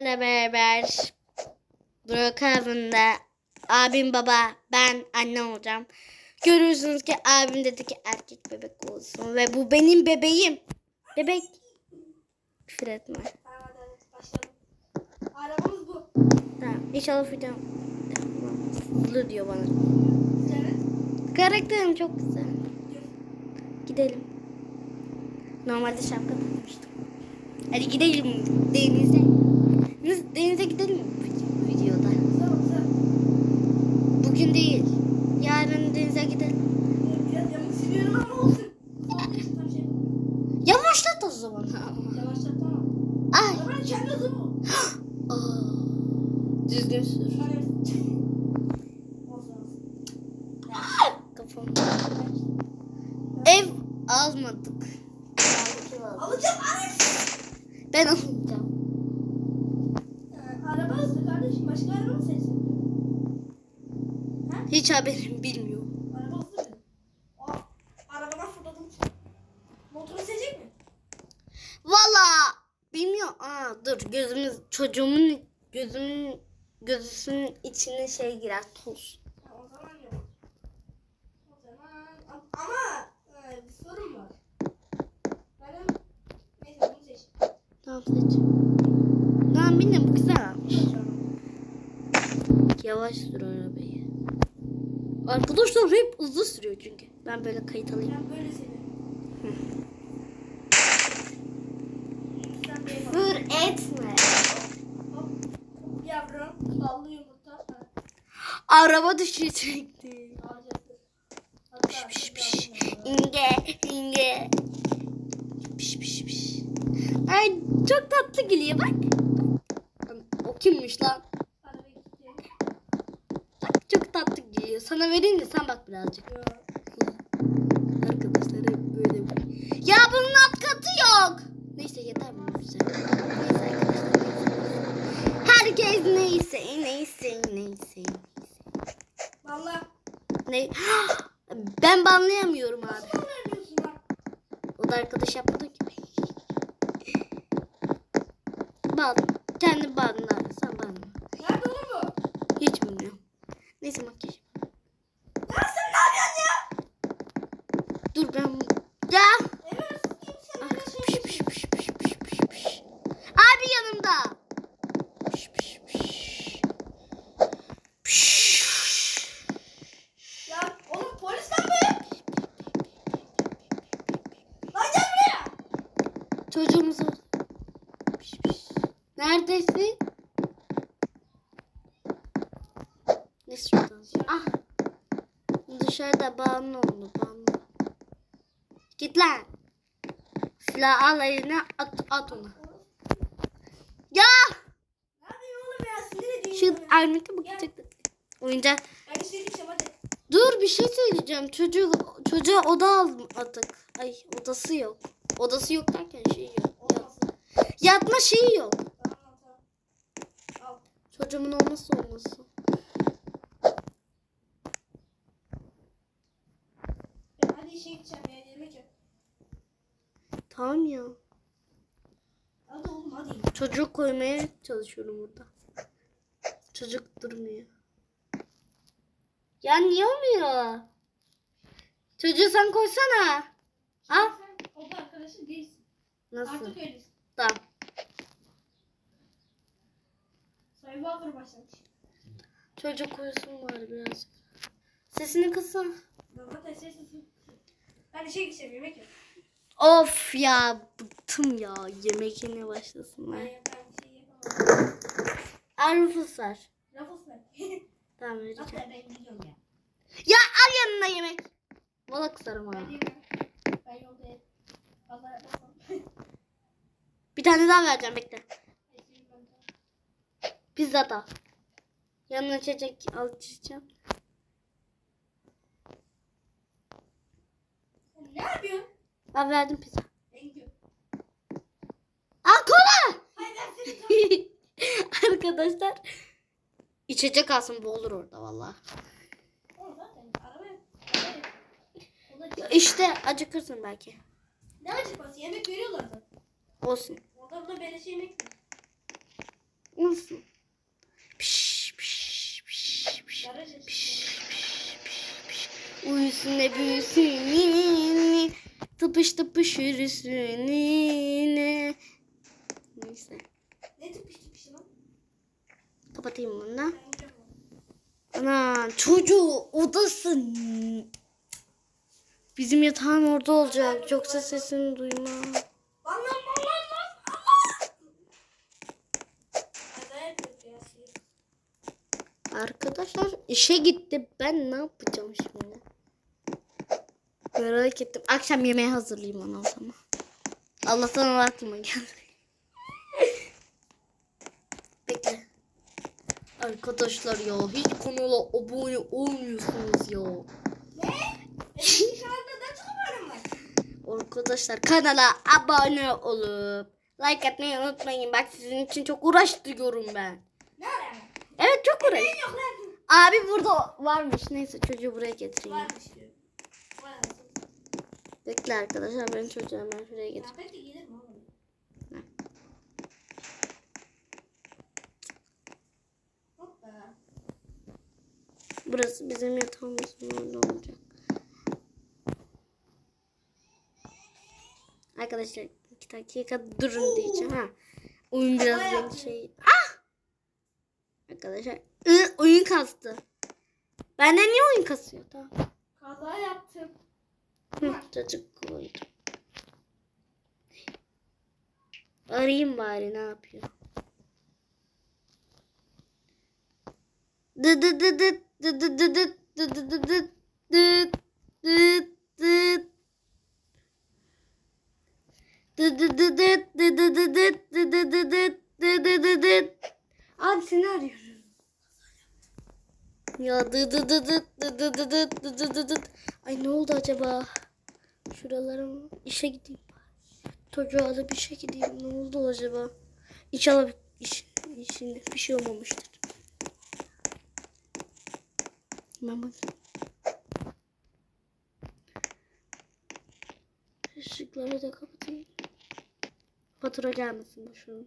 ile beraber Burak avında abim baba ben anne olacağım. Görürsünüz ki abim dedi ki erkek bebek olsun ve bu benim bebeğim. Bebek. Küfür etme. Arabamız bu. Tamam inşallah video Hızlı diyor bana. Evet. Karakterim çok güzel. Gidelim. Normalde şapka takmıştım. Hadi gidelim denize. Biz Denize gidelim mi bu videoda? Bugün değil. Yarın denize gidelim. Biraz yamuk siliyorum ama olsun. Yavaşlat o zaman. Yavaşlat tamam. Ay. Kendi Düzgün sür. Kafam. Ev almadık. Alacağım. Ben alacağım. Ee, araba hızlı kardeşim. Başka araba mı seçsin? Ha? Hiç haberim bilmiyor. Araba hızlı mı? Aa, arabadan fırladım. Motoru seçecek mi? Valla bilmiyorum. Aa dur gözümüz çocuğumun gözümün gözünün içine şey girer toz. Ha, o zaman yok. O zaman a- ama e, bir sorun var. Benim neyse bunu seç. Tamam seç. Tamam bilmiyorum bu güzel. Yavaş sür arabayı. Arkadaşlar hep hızlı sürüyor çünkü. Ben böyle kayıt alayım. Ben böyle seviyorum. Sen de yapalım. Fır etme. Hop. Yavrum. Ballı yumurta. Araba düşecekti. Piş piş piş. İnge inge. Piş piş piş. Ay çok tatlı geliyor bak. O kimmiş lan? Arabaya gidelim. Bak çok tatlı geliyor. Sana vereyim de sen bak birazcık. Arkadaşlar hep böyle. Ya bunun alt katı yok. Neyse yeter güzel. Neyse. Herkes neyse neyse neyse. Valla. Ne? Ben banlayamıyorum abi. O da arkadaş yapmadı ki. Ban. Kendi banla. Sen banla. Nerede oğlum bu? Hiç bilmiyorum. Neyse makyaj. Ya sen ne yapıyorsun ya? Dur ben. Ya. Evet. Kimse Ah, böyle şey piş, piş, piş, piş, piş, piş, piş. Abi yanımda. Piş, piş, piş. Piş. Ya oğlum polis lan bu. Lan gel buraya. Çocuğumuzu. Piş, piş. Neredesin? Ne şuradan? Ah. Dışarıda bağımlı oldu bağımlı. Git lan. Silah al eline at, at onu. Ya. Şu. Ahmet'e bakacaktık. Oyuncak. Hadi. Dur bir şey söyleyeceğim. Çocuğu, çocuğa oda almadık. Ay odası yok. Odası yok derken şey yok. Olmasın. Yatma şeyi yok. Çocuğumun olması olması. Hadi işe gideceğim ya. Yemek yap. Tamam ya. Hadi oğlum hadi. Çocuk koymaya çalışıyorum burada. Çocuk durmuyor. Ya niye olmuyor? Çocuğu sen koysana. Al. Arkadaşı değilsin. Nasıl? Artık öylesin. Tamam. Survivor başlamış. Çocuk uyusun var biraz. Sesini kıssana. Zaten sessiz. Ben işe gideceğim yemek yap. Of ya bıktım ya. Yemek yemeye Ben başlasınlar. ben şey yapamam. Armut var. Rafos ver. Tamam vereceğim. Ben gidiyorum ya. Ya al yanına yemek. Valla kısarım ha. Ben yolda. Bir tane daha vereceğim bekle. Pizza da. Yanına içecek alacağım. Ne yapıyorsun? Ben verdim pizza. Al kola. Arkadaşlar. içecek alsın boğulur orada valla. İşte acıkırsın belki. Ne acıkması? Yemek veriyorlar zaten. Olsun. Orada burada beleş yemek mi? Nasıl? Piş, piş, piş, piş. Garaj açık. Uyusun ne büyüsün ninni. Tıpış tıpış yürüsün ninni. Neyse. Ne tıpış tıpış lan? Kapatayım bunu da. Ben yiyeceğim onu. Ana çocuğu odası. Bizim yatağın orada olacak. Yoksa sesini duymam. Arkadaşlar işe gitti. Ben ne yapacağım şimdi? Merak ettim. Akşam yemeği hazırlayayım ona o zaman. Allah'tan Allah aklıma geldi. Bekle. Arkadaşlar ya hiç kanala abone olmuyorsunuz ya. Ne? Benim kanalda da çok abonem var. Arkadaşlar kanala abone olup like atmayı unutmayın. Bak sizin için çok uğraştırıyorum ben. Evet çok uğraş. Abi burada varmış. Neyse çocuğu buraya getireyim. Varmış? Bekle arkadaşlar ben çocuğu hemen şuraya Ya getireyim. Burası bizim yatağımız orada olacak. Arkadaşlar iki dakika durun diyeceğim ha. Oyun biraz yaptı. şey. Ah! Arkadaşlar ı, oyun kastı. Bende niye oyun kasıyor? Tamam. Kaza yaptım. Hı, çocuk koydum. Arayayım bari ne yapıyor. Dı dı dı dı dı dı dı dı dı dı dı dı dı dı Abi seni arıyorum. Ya dı. Ay ne oldu acaba? Şuralarım işe gideyim. Çocuğu alıp işe gideyim. Ne oldu acaba? İnşallah iş, işinde bir şey olmamıştır. Ben bakayım. Işıkları da kapatayım. Fatura gelmesin boşuna.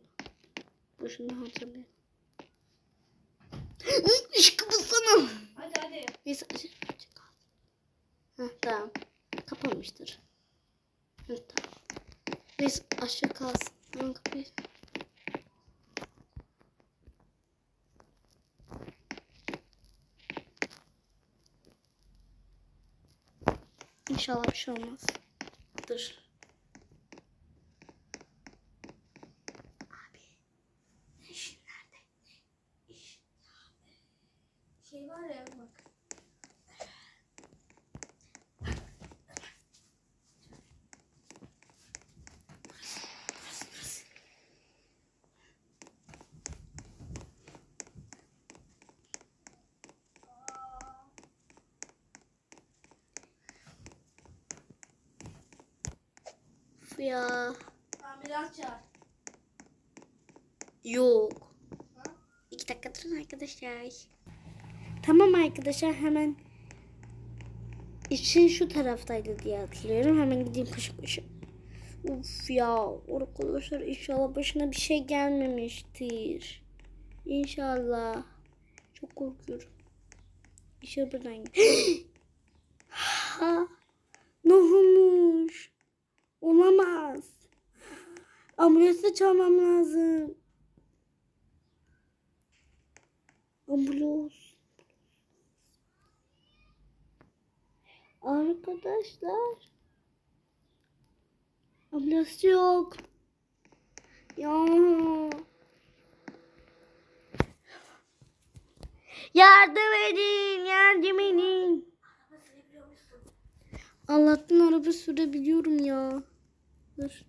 Boşuna hatırlayayım. Işık kapatsana. Hadi hadi. Neyse açık. Heh, tamam. Kapanmıştır. Heh, tamam. Neyse aşağı kalsın. Ben kapıyı... İnşallah bir şey olmaz. Dur. Abi. Ne işin nerede? İş. Şey var ya bak. Ya. Ambulans çağır. Yok. Ha? İki dakika durun arkadaşlar. Tamam arkadaşlar hemen için şu taraftaydı diye hatırlıyorum. Hemen gideyim koşu koşu. Uf ya arkadaşlar inşallah başına bir şey gelmemiştir. İnşallah. Çok korkuyorum. İşe buradan Ha, ne olmuş? Olamaz. Ambulansı çağırmam lazım. Ambulans. Arkadaşlar. Ambulans yok. Ya. Yardım edin, yardım edin. Allah'tan araba sürebiliyorum ya. Dur.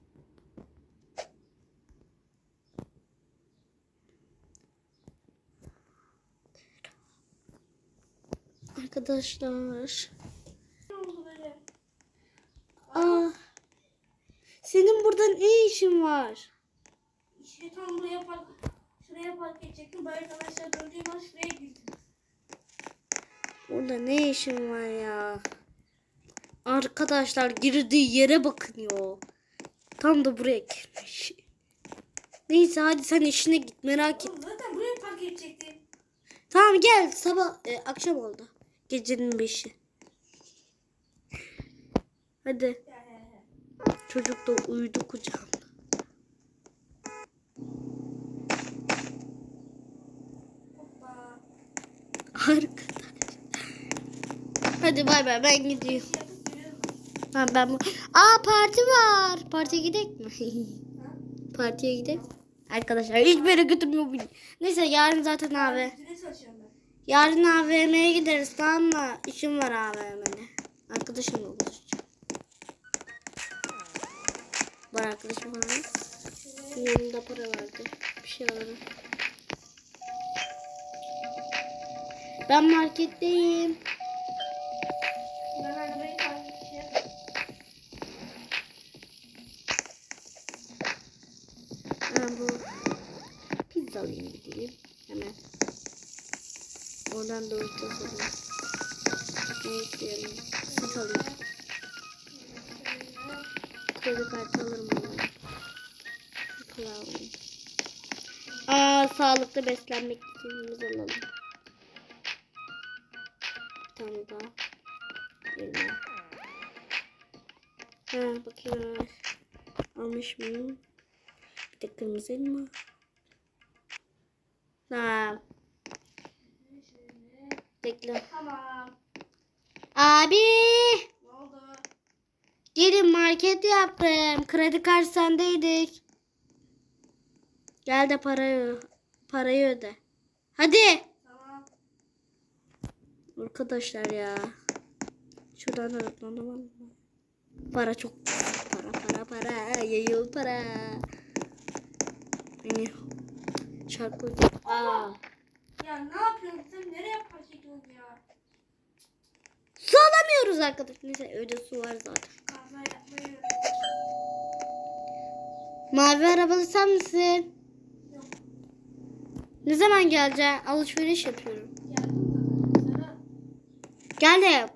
Arkadaşlar. Aa. Senin burada ne işin var? İşte tam buraya park, şuraya park edecektim. Böyle arkadaşlar döndüğüm an şuraya girdim. Orada ne işin var ya? Arkadaşlar girdiği yere bakın ya. Tam da buraya girmiş. Neyse hadi sen işine git merak et. Oğlum zaten Tamam gel sabah e, akşam oldu. Gecenin beşi. Hadi. Çocuk da uyudu kucağımda. Arkadaş. Hadi bay bay ben gidiyorum. Ha, ben bu... Aa parti var. Partiye gidelim mi? Partiye gidelim. Arkadaşlar hiç böyle götürmüyor beni. Neyse yarın zaten abi. Yarın AVM'ye gideriz tamam mı? İşim var AVM'de. Arkadaşımla buluşacağım. Var arkadaşım var. Yanımda para vardı. Bir şey alırım. Ben marketteyim. Ben arabayı takip. Ben bu pizza alayım gideyim. Hemen. Oradan da orta alayım. Ne istiyorum? Süt alayım. Sağlıklı beslenmek için alalım. Bir tane daha. Elma. Ha bakayım. Almış mıyım? Bir de kırmızı elma. Şöyle. Bekle. Tamam. Abi. Ne oldu? Gelin market yaptım. Kredi kartı sendeydik. Gel de parayı parayı öde. Hadi. Tamam. Arkadaşlar ya. Şuradan öğretmenim mı? Para çok para para para yayıl para. Beni şarkı Aa. Ya ne yapıyorsun sen? Nereye ediyorsun ya? Su alamıyoruz arkadaşlar. Neyse öyle su var zaten. Mavi arabalı sen misin? Ne zaman geleceksin? Alışveriş yapıyorum. Gel de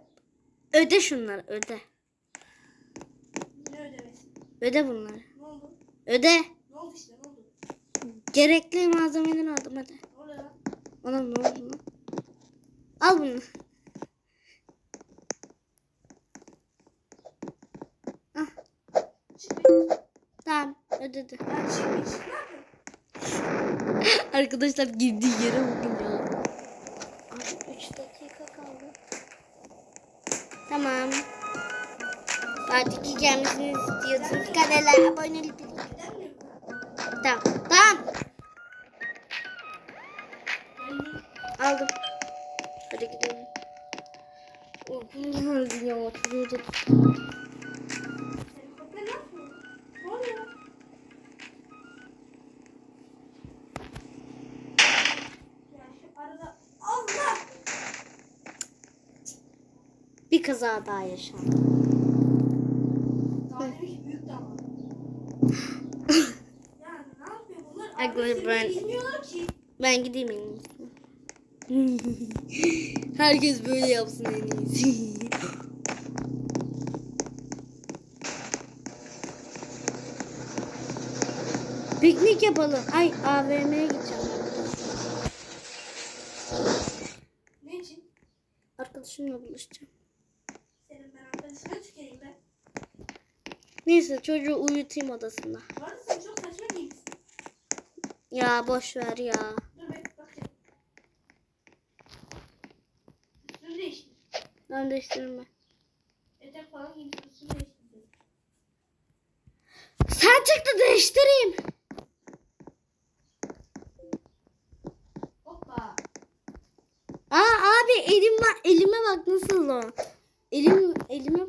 öde şunları öde. ne ödemesi? Öde bunları. Ne oldu? Öde. Ne oldu işte ne oldu? Gerekli malzemeleri aldım hadi. Ne oluyor lan? Ona ne oldu lan? Al bunu. Ah, Çık be. tamam ödedi. Ya çık be. çık. Ne yapıyorsun? Arkadaşlar girdiği yere bakın ya. Abi 3 dakika kaldı. Tamam. Artık gelmesini istiyorsunuz. Kanala abone mi? Tamam. Tamam. Aldım. Kaza daha yaşandı. Araba ben-. Ben gideyim en iyisi. Herkes böyle yapsın en iyisi. Piknik yapalım. Ay AVM'ye gideceğim. Ne için? Arkadaşımla buluşacağım. Senin ben arkadaşına tüküreyim ben. Neyse çocuğu uyutayım odasında. Ya boş ver ya. Ben değiştirme. Sen çıktı değiştireyim. Hoppa. Aa abi elim var. Elime bak nasıl o. Elim elime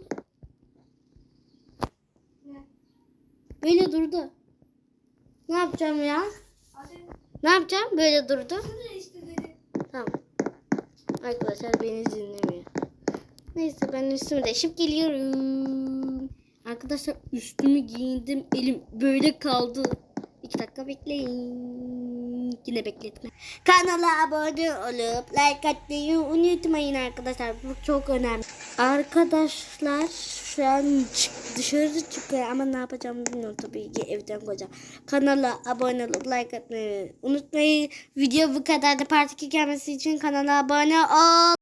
Ne? Böyle durdu. Ne yapacağım ya? Hadi. Ne yapacağım? Böyle durdu. Dedi. Tamam. Arkadaşlar beni dinlemiyor. Neyse ben üstümü değişip geliyorum. Arkadaşlar üstümü giyindim. Elim böyle kaldı. İki dakika bekleyin. Yine bekletme. Kanala abone olup like atmayı unutmayın arkadaşlar. Bu çok önemli. Arkadaşlar şu an dışarı çıkıyor ama ne yapacağımı bilmiyorum tabii ki evden koyacağım. Kanala abone olup like atmayı unutmayın. Video bu kadar da part 2 gelmesi için kanala abone ol.